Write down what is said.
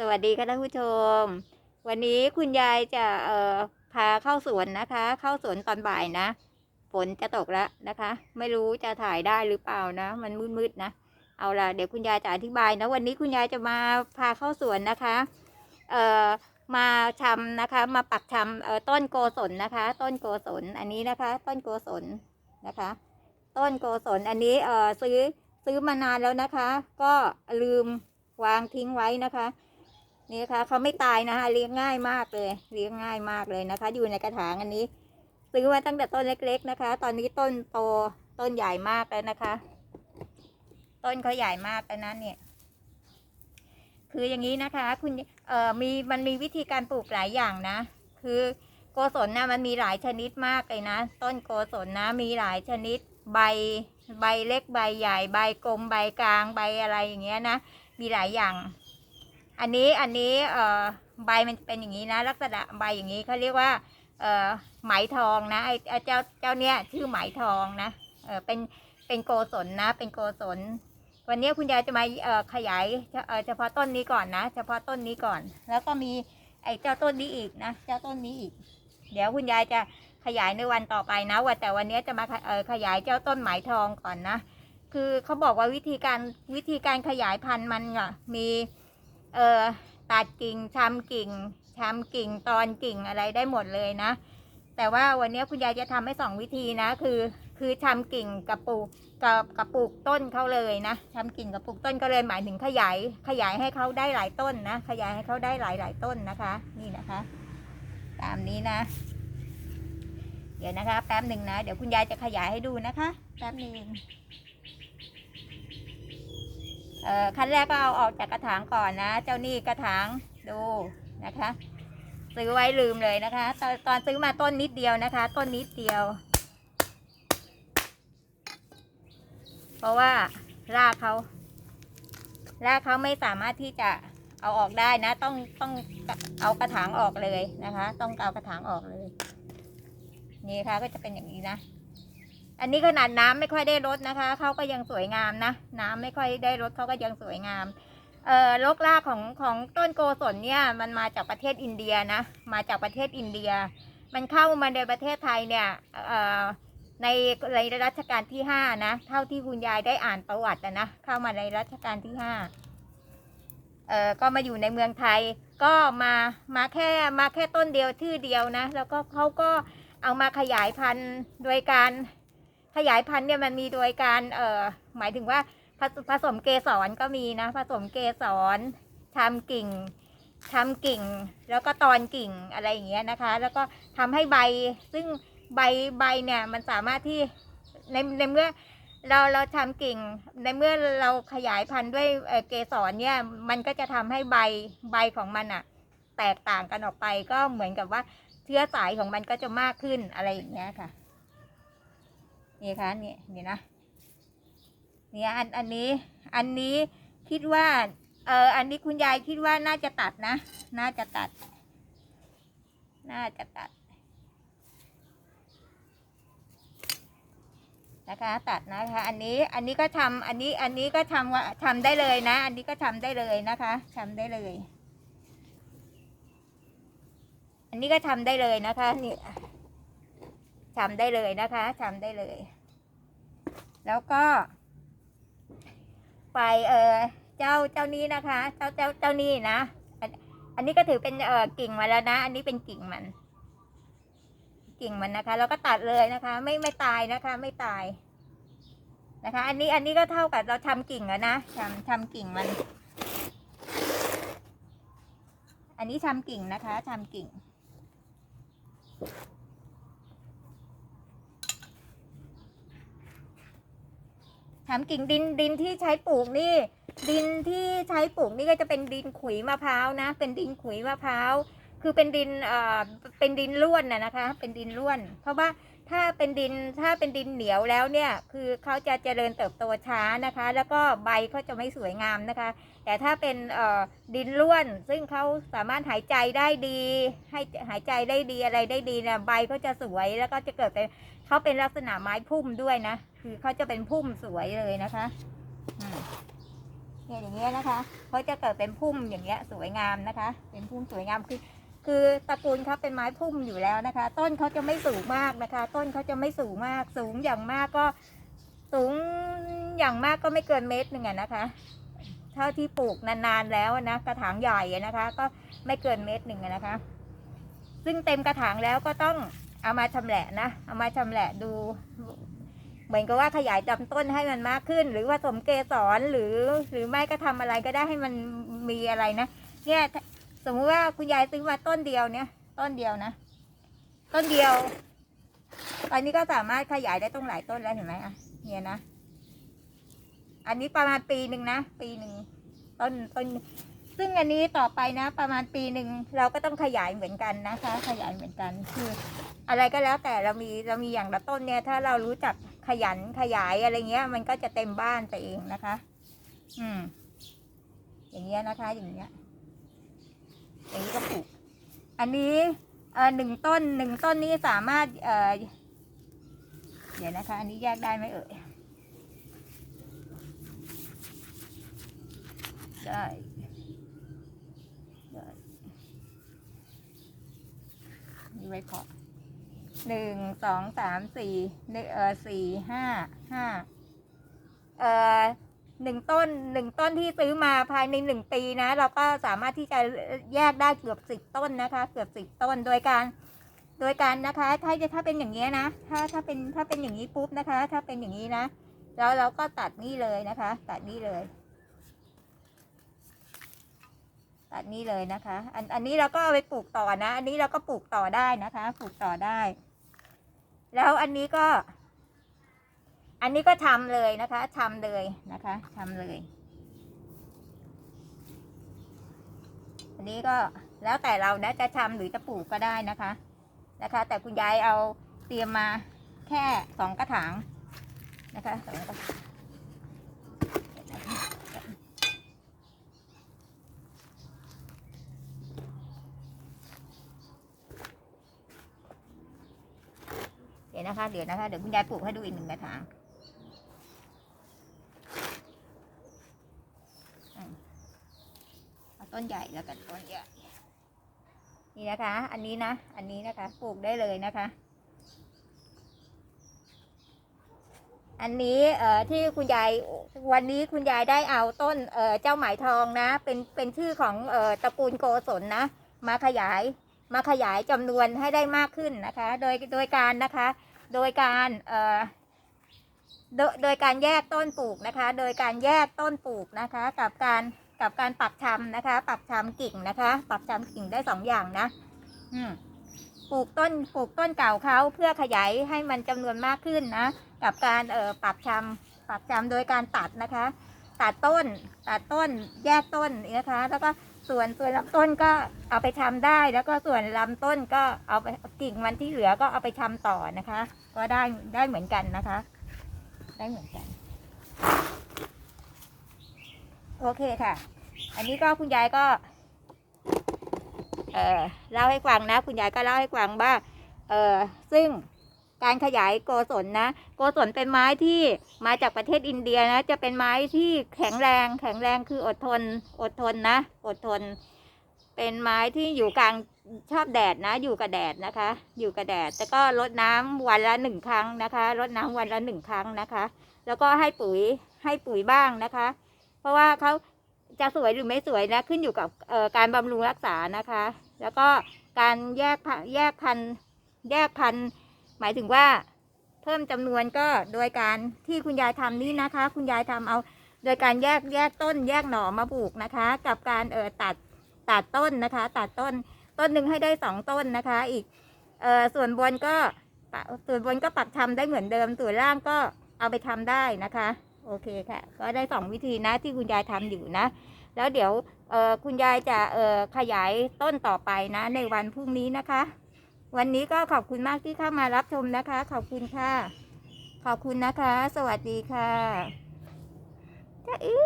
สวัสดีค่ะท่านผู้ชม วันนี้คุณยายจะเอ่อพาเข้าสวนนะคะ เข้าสวนตอนบ่ายนะ ฝนจะตกแล้วนะคะ ไม่รู้จะถ่ายได้หรือเปล่านะ มันมืดๆนะ เอาล่ะเดี๋ยวคุณยายจะอธิบายนะ วันนี้คุณยายจะมาพาเข้าสวนนะคะ เอ่อมาชำนะคะ มาปักชำเอ่อต้นโกศลนะคะ ต้นโกศลอันนี้นะคะ ต้นโกศลนะคะ ต้นโกศลอันนี้เอ่อซื้อซื้อมานานแล้วนะคะ ก็ลืมวางทิ้งไว้นะคะ นี่นะคะเขาไม่ตายนะคะเลี้ยงง่ายมากเลย เลี้ยงง่ายมากเลยนะคะ อยู่ในกระถางอันนี้ซื้อมาตั้งแต่ต้นเล็ก ๆนะคะ ตอนนี้ต้นโตต้นใหญ่มากแล้วนะคะ ต้นเขาใหญ่มากแล้วนะเนี่ยคืออย่างนี้นะคะ คุณเอ่อมีมันมีวิธีการปลูกหลายอย่างนะ คือโกศลนะมันมีหลายชนิดมากเลยนะ ต้นโกศลนะมีหลายชนิดใบใบเล็กใบใหญ่ ใบกลมใบกลางใบอะไรอย่างเงี้ยนะ มีหลายอย่าง อันนี้อันนี้เอ่อใบมันจะเป็นอย่างนี้นะ ลักษณะใบอย่างนี้เขาเรียกว่าเอ่อไหมทองนะไอ้เจ้าเจ้าเนี้ยชื่อไหมทองนะเออเป็นเป็นโกศลนะ เป็นโกศลวันนี้คุณยายจะมาเอ่อขยายเอ่อเฉพาะต้นนี้ก่อนนะ เฉพาะต้นนี้ก่อน แล้วก็มีไอ้เจ้าต้นนี้อีกนะเจ้าต้นนี้อีก เดี๋ยวคุณยายจะขยายในวันต่อไปนะว่าแต่วันนี้จะมาขเอ่อขยายเจ้าต้นไหมทองก่อนนะ คือเขาบอกว่าวิธีการวิธีการขยายพันธุ์มันอะมี เออตัดกิ่งชำกิ่งชำกิ่งตอนกิ่งอะไรได้หมดเลยนะ แต่ว่าวันนี้คุณยายจะทำให้สองวิธีนะ คือคือชำกิ่งกับปลูกกับกับปลูกต้นเขาเลยนะชำกิ่งกับปลูกต้นก็เลยหมายถึงขยายขยายให้เขาได้หลายต้นนะ ขยายให้เขาได้หลายหลายต้นนะคะ นี่นะคะ ตามนี้นะ เดี๋ยวนะคะแป๊บหนึ่งนะ เดี๋ยวคุณยายจะขยายให้ดูนะคะแป๊บหนึ่ง อ่อขั้นแรกก็เอาออกจากกระถางก่อนนะ เจ้านี่กระถางดูนะคะ ซื้อไว้ลืมเลยนะคะ ตอนตอนซื้อมาต้นนิดเดียวนะคะ ต้นนิดเดียว เพราะว่ารากเขารากเขาไม่สามารถที่จะเอาออกได้นะ ต้องต้องเอากระถางออกเลยนะคะ ต้องเอากระถางออกเลย นี่ค่ะก็จะเป็นอย่างนี้นะ อันนี้ขนาดน้ำไม่ค่อยได้ลดนะคะเขาก็ยังสวยงามนะ น้ำไม่ค่อยได้ลดเขาก็ยังสวยงามเอ่อลกรากของของต้นโกศลเนี่ยมันมาจากประเทศอินเดียนะ มาจากประเทศอินเดีย มันเข้ามาในประเทศไทยเนี่ยเอ่อในในรัชกาลที่ห้านะเท่าที่คุณยายได้อ่านประวัตินะเข้ามาในรัชกาลที่ห้าเอ่อก็มาอยู่ในเมืองไทย ก็มามาแค่มาแค่ต้นเดียวชื่อเดียวนะ แล้วก็เขาก็เอามาขยายพันธุ์โดยการ ขยายพันธุ์เนี่ยมันมีโดยการเอ่อหมายถึงว่าผสผสมเกสรก็มีนะผสมเกสรทำกิ่งทำกิ่ง แล้วก็ตอนกิ่งอะไรอย่างเงี้ยนะคะ แล้วก็ทำให้ใบซึ่งใบใบเนี่ยมันสามารถที่ในในเมื่อเราเราทำกิ่ง ในเมื่อเราขยายพันธุ์ด้วยเกสรเนี่ยมันก็จะทำให้ใบใบของมันอะแตกต่างกันออกไปก็เหมือนกับว่าเชื้อสายของมันก็จะมากขึ้นอะไรอย่างเงี้ยค่ะ นี่ค่ะนี่นี่นะเนี่ยอันอันนี้อันนี้คิดว่า เอออันนี้คุณยายคิดว่าน่าจะตัดนะ น่าจะตัด น่าจะตัด นะคะ ตัดนะคะ อันนี้อันนี้ก็ทำอันนี้อันนี้ก็ทำว่าทำได้เลยนะ อันนี้ก็ทำได้เลยนะคะทำได้เลย อันนี้ก็ทำได้เลยนะคะนี่ ทำได้เลยนะคะทำได้เลย แล้วก็ ไปเออเจ้าเจ้านี้นะคะ เจ้าเจ้าเจ้านี่นะอันอันนี้ก็ถือเป็นเออกิ่งมาแล้วนะ อันนี้เป็นกิ่งมัน กิ่งมันนะคะแล้วก็ตัดเลยนะคะ ไม่ไม่ตายนะคะ ไม่ตายนะคะ อันนี้อันนี้ก็เท่ากับเราทำกิ่งแล้วนะทำทำกิ่งมัน อันนี้ทำกิ่งนะคะทำกิ่ง ถามกิ่งดินดินที่ใช้ปลูกนี่ ดินที่ใช้ปลูกนี่ก็จะเป็นดินขุยมะพร้าวนะ เป็นดินขุยมะพร้าวคือเป็นดินเอ่อเป็นดินร่วนนะนะคะ เป็นดินร่วน เพราะว่าถ้าเป็นดินถ้าเป็นดินเหนียวแล้วเนี่ยคือเขาจะเจริญเติบโตช้านะคะ แล้วก็ใบเขาจะไม่สวยงามนะคะ แต่ถ้าเป็นเอ่อดินร่วน ซึ่งเขาสามารถหายใจได้ดี ให้หายใจได้ดีอะไรได้ดีเนี่ยใบก็จะสวยแล้วก็จะเกิดเป็นเขาเป็นลักษณะไม้พุ่มด้วยนะ คือเขาจะเป็นพุ่มสวยเลยนะคะเนี่ยอย่างเงี้ยนะคะเขาจะเกิดเป็นพุ่มอย่างเงี้ยสวยงามนะคะ เป็นพุ่มสวยงามคือ คือตระกูลเขาเป็นไม้พุ่มอยู่แล้วนะคะ ต้นเขาจะไม่สูงมากนะคะ ต้นเขาจะไม่สูงมาก สูงอย่างมากก็ สูงอย่างมากก็ไม่เกินเมตรหนึ่งอะนะคะเท่าที่ปลูกนานๆแล้วนะกระถางใหญ่นะคะ ก็ไม่เกินเมตรหนึ่งนะคะ ซึ่งเต็มกระถางแล้วก็ต้องเอามาชำแหละนะ เอามาชำแหละดู เหมือนกับว่าขยายลำต้นให้มันมากขึ้น หรือว่าสมเกสรหรือหรือไม่ก็ทำอะไรก็ได้ให้มันมีอะไรนะเนี่ยสมมุติว่าคุณยายซื้อมาต้นเดียวเนี่ย ต้นเดียวนะ ต้นเดียว ตอนนี้ก็สามารถขยายได้ต้องหลายต้นแล้วเห็นไหมอะเนี่ยนะอันนี้ประมาณปีหนึ่งนะปีหนึ่งต้นต้นซึ่งอันนี้ต่อไปนะ ประมาณปีหนึ่งเราก็ต้องขยายเหมือนกันนะคะ ขยายเหมือนกันคือ อะไรก็แล้วแต่เรามีเรามีอย่างละต้นเนี่ย ถ้าเรารู้จัก ขยันขยายอะไรเงี้ย มันก็จะเต็มบ้านไปเองนะคะ อืม อย่างเงี้ยนะคะ อย่างเงี้ยอย่างนี้ก็ปลูกอันนี้เอ่อหนึ่งต้นหนึ่งต้นนี้สามารถเอ่อเดี๋ยวนะคะ อันนี้แยกได้ไหมเอ่ยได้ได้นี่ไว้เคาะ หนึ่งสองสามสี่หนึ่งเออสี่ห้าห้าเอ่อหนึ่งต้นหนึ่งต้นที่ซื้อมาภายในหนึ่งปีนะ เราก็สามารถที่จะแยกได้เกือบสิบต้นนะคะ เกือบสิบต้นโดยการ โดยการนะคะ ถ้าจะถ้าเป็นอย่างนี้นะ ถ้าถ้าเป็นถ้าเป็นอย่างนี้ปุ๊บนะคะ ถ้าเป็นอย่างนี้นะแล้วเราก็ตัดนี่เลยนะคะ ตัดนี่เลย ตัดนี่เลยนะคะ อันอันนี้เราก็เอาไปปลูกต่อนะ อันนี้เราก็ปลูกต่อได้นะคะ ปลูกต่อได้ แล้วอันนี้ก็ อันนี้ก็ทำเลยนะคะทำเลยนะคะทำเลย อันนี้ก็แล้วแต่เรานะจะทำหรือจะปลูกก็ได้นะคะนะคะ แต่คุณยายเอาเตรียมมาแค่สองกระถางนะคะสองกระถาง ดี๋ยวนะคะ เดี๋ยวนะคะ เดี๋ยวคุณยายปลูกให้ดูอีกหนึ่งกระถางเอาต้นใหญ่แล้วกันต้นใหญ่นี่นะคะ อันนี้นะ อันนี้นะคะ ปลูกได้เลยนะคะ อันนี้เอ่อที่คุณยายวันนี้คุณยายได้เอาต้นเอ่อเจ้าหมายทองนะ เป็นเป็นชื่อของเอ่อตระกูลโกศลนะ มาขยายมาขยายจำนวนให้ได้มากขึ้นนะคะ โดยโดยการนะคะ โดยการเอ่อโดยโดยการแยกต้นปลูกนะคะ โดยการแยกต้นปลูกนะคะ กับการกับการปักชำนะคะปักชำกิ่งนะคะปักชำกิ่งได้สองอย่างนะ อืมปลูกต้นปลูกต้นเก่าเขาเพื่อขยายให้มันจำนวนมากขึ้นนะ กับการเอ่อปักชำปักชำโดยการตัดนะคะ ตัดต้นตัดต้นแยกต้นนะคะ แล้วก็ ส่วนส่วนลำต้นก็เอาไปทำได้ แล้วก็ส่วนลำต้นก็เอาไปกิ่งมันที่เหลือก็เอาไปทำต่อนะคะ ก็ได้ได้เหมือนกันนะคะ ได้เหมือนกัน โอเคค่ะ อันนี้ก็คุณยายก็ เออเล่าให้ฟังนะ คุณยายก็เล่าให้ฟังว่าเออซึ่ง การขยายโกศลนะ โกศลเป็นไม้ที่มาจากประเทศอินเดียนะ จะเป็นไม้ที่แข็งแรง แข็งแรงคืออดทน อดทนนะ อดทน เป็นไม้ที่อยู่กลางชอบแดดนะ อยู่กับแดดนะคะ อยู่กับแดดแต่ก็รดน้ำวันละหนึ่งครั้งนะคะ รดน้ำวันละหนึ่งครั้งนะคะ แล้วก็ให้ปุ๋ย ให้ปุ๋ยบ้างนะคะ เพราะว่าเขาจะสวยหรือไม่สวยนะ ขึ้นอยู่กับการบำรุงรักษานะคะ แล้วก็การแยกพันแยกพันธุ์แยกพันธุ์ หมายถึงว่าเพิ่มจำนวนก็โดยการที่คุณยายทำนี่นะคะ คุณยายทำเอา โดยการแยกแยกต้นแยกหน่อมาปลูกนะคะ กับการเออตัดตัดต้นนะคะ ตัดต้นต้นหนึ่งให้ได้สองต้นนะคะ อีกเออส่วนบนก็ส่วนบนก็ปักทำได้เหมือนเดิมส่วนล่างก็เอาไปทำได้นะคะ โอเคค่ะ ก็ได้สองวิธีนะที่คุณยายทำอยู่นะ แล้วเดี๋ยวเออคุณยายจะเออขยายต้นต่อไปนะ ในวันพรุ่งนี้นะคะ วันนี้ก็ขอบคุณมากที่เข้ามารับชมนะคะ ขอบคุณค่ะ ขอบคุณนะคะ สวัสดีค่ะจ้าอี